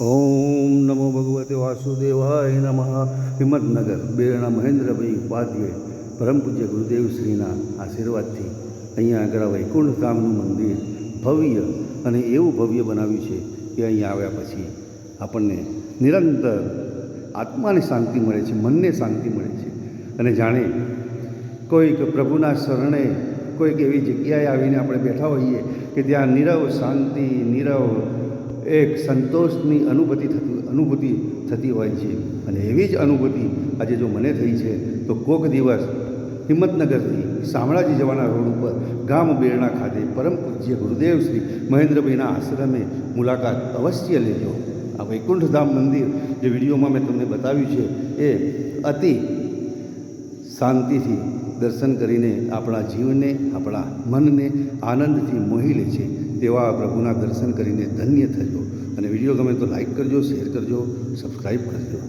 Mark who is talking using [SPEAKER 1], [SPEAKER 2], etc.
[SPEAKER 1] ઓમ નમો ભગવતે વાસુદેવાય નમઃ. હિંમતનગર બેરણા મહેન્દ્રભાઈ ઉપાધ્યાય, પરમ પૂજ્ય ગુરુદેવશ્રીના આશીર્વાદથી અહીંયા આગળ વૈકુંઠ ધામનું મંદિર ભવ્ય અને એવું ભવ્ય બનાવ્યું છે કે અહીંયા આવ્યા પછી આપણને નિરંતર આત્માને શાંતિ મળે છે, મનને શાંતિ મળે છે. અને જાણે કોઈક પ્રભુના શરણે કોઈક એવી જગ્યાએ આવીને આપણે બેઠા હોઈએ કે ત્યાં નીરવ શાંતિ, નીરવ એક સંતોષની અનુભૂતિ થતી અનુભૂતિ થતી હોય છે. અને એવી જ અનુભૂતિ આજે જો મને થઈ છે, તો કોક દિવસ હિંમતનગરથી શામળાજી જવાના રોડ ઉપર ગામ બેરણા ખાતે પરમ પૂજ્ય ગુરુદેવ શ્રી મહેન્દ્રભાઈના આશ્રમે મુલાકાત અવશ્ય લેજો. આ વૈકુંઠધામ મંદિર જે વિડીયોમાં મેં તમને બતાવ્યું છે, એ અતિ શાંતિથી દર્શન કરીને આપણા જીવને આપણા મનને આનંદથી મોહી લે છે. તેવા પ્રભુના દર્શન કરીને ધન્ય થજો. અને વીડિયો ગમે તો લાઈક કરજો શેર કરજો સબસ્ક્રાઈબ કરજો.